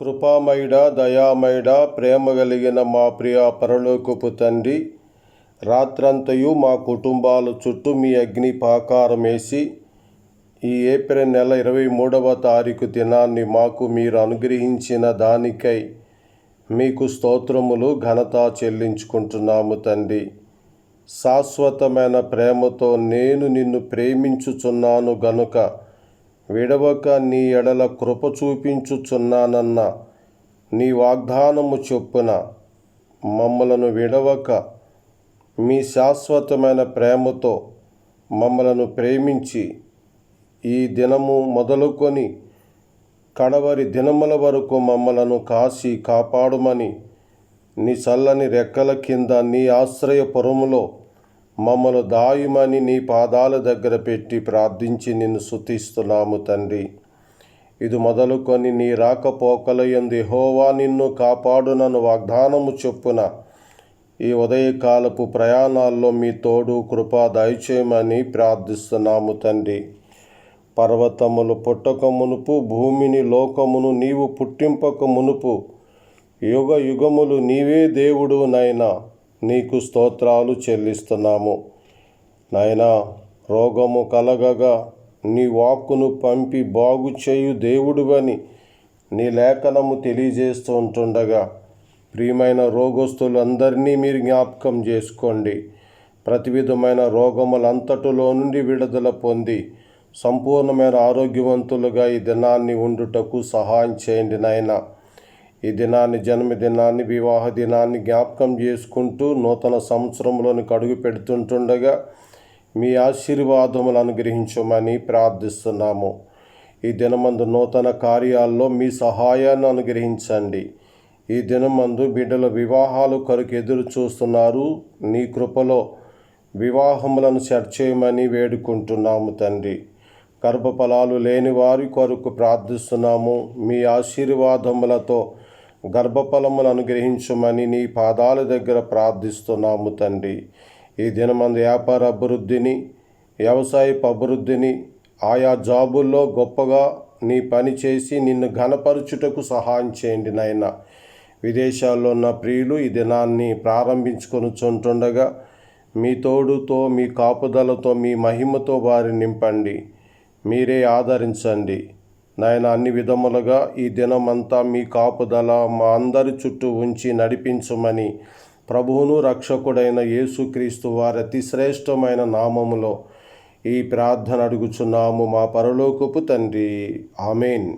కృపామయుడ దయామయుడ ప్రేమ కలిగిన మా ప్రియ పరలోకపు తండ్రి రాత్రంతయు మా కుటుంబాల చుట్టూ మీ అగ్ని పాకారం వేసి ఈ ఏప్రిల్ నెల ఇరవై మూడవ తారీఖు దినాన్ని మాకు మీరు అనుగ్రహించిన దానికై మీకు స్తోత్రములు ఘనత చెల్లించుకుంటున్నాము తండ్రి. శాశ్వతమైన ప్రేమతో నేను నిన్ను ప్రేమించుచున్నాను గనుక విడవక నీ ఎడల కృప చూపించుచున్నానన్న నీ వాగ్దానము చొప్పున మమ్మలను విడవక మీ శాశ్వతమైన ప్రేమతో మమ్మలను ప్రేమించి ఈ దినము మొదలుకొని కడవరి దినముల వరకు మమ్మలను కాసి కాపాడుమని నీ చల్లని రెక్కల కింద నీ ఆశ్రయపురములో మమ్మను దాయుమని నీ పాదాల దగ్గర పెట్టి ప్రార్థించి నిన్ను శుతిస్తున్నాము తండ్రి. ఇది మొదలుకొని నీ రాకపోకలయంది హోవా నిన్ను కాపాడునను వాగ్దానము చొప్పున ఈ ఉదయకాలపు ప్రయాణాల్లో మీ తోడు కృప దయచేయమని ప్రార్థిస్తున్నాము తండ్రి. పర్వతములు పుట్టక మునుపు భూమిని లోకమును నీవు పుట్టింపక మునుపు యుగ యుగములు నీవే దేవుడు నైనా నీకు స్తోత్రాలు చెల్లిస్తున్నాము. నాయనా రోగము కలగగా నీ వాక్కును పంపి బాగు చేయు దేవుడువని నీ లేఖనము తెలియజేస్తూ ఉంటుండగా ప్రియమైన రోగస్తులందరినీ మీరు జ్ఞాపకం చేసుకోండి. ప్రతి విధమైన రోగములంతటిలో నుండి విడుదల పొంది సంపూర్ణమైన ఆరోగ్యవంతులుగా ఈ దినాన్ని ఉండుటకు సహాయం చేయండి నాయనా. ఈ దినాన్ని జన్మదినాన్ని వివాహ దినాన్ని జ్ఞాపకం చేసుకుంటూ నూతన సంవత్సరంలోనికి అడుగు పెడుతుంటుండగా మీ ఆశీర్వాదములు అనుగ్రహించమని ప్రార్థిస్తున్నాము. ఈ దినమందు నూతన కార్యాల్లో మీ సహాయాన్ని అనుగ్రహించండి. ఈ దినమందు బిడ్డల వివాహాలు కొరకు ఎదురు చూస్తున్నారు. నీ కృపలో వివాహములను సెట్ చేయమని వేడుకుంటున్నాము తండ్రి. గర్భఫలాలు లేని వారి కొరకు ప్రార్థిస్తున్నాము. మీ ఆశీర్వాదములతో గర్భఫలమును అనుగ్రహించమని నీ పాదాల దగ్గర ప్రార్థిస్తున్నాము తండ్రి. ఈ దినమంద వ్యాపార అభివృద్ధిని వ్యవసాయపు అభివృద్ధిని ఆయా జాబుల్లో గొప్పగా నీ పని చేసి నిన్ను ఘనపరుచుటకు సహాయం చేయండి నాయన. విదేశాల్లో ఉన్న ప్రియులు ఈ దినాన్ని ప్రారంభించుకొనుచుంటుండగా మీ తోడుతో మీ కాపుదలతో మీ మహిమతో వారిని నింపండి. మీరే ఆదరించండి. నాయన అన్ని విధములుగా ఈ దినమంతా మీ కాపుదల మా అందరి చుట్టూ ఉంచి నడిపించమని ప్రభువును రక్షకుడైన యేసుక్రీస్తు వారి అతి శ్రేష్టమైన నామములో ఈ ప్రార్థన అడుగుచున్నాము మా పరలోకపు తండ్రి. ఆమెన్.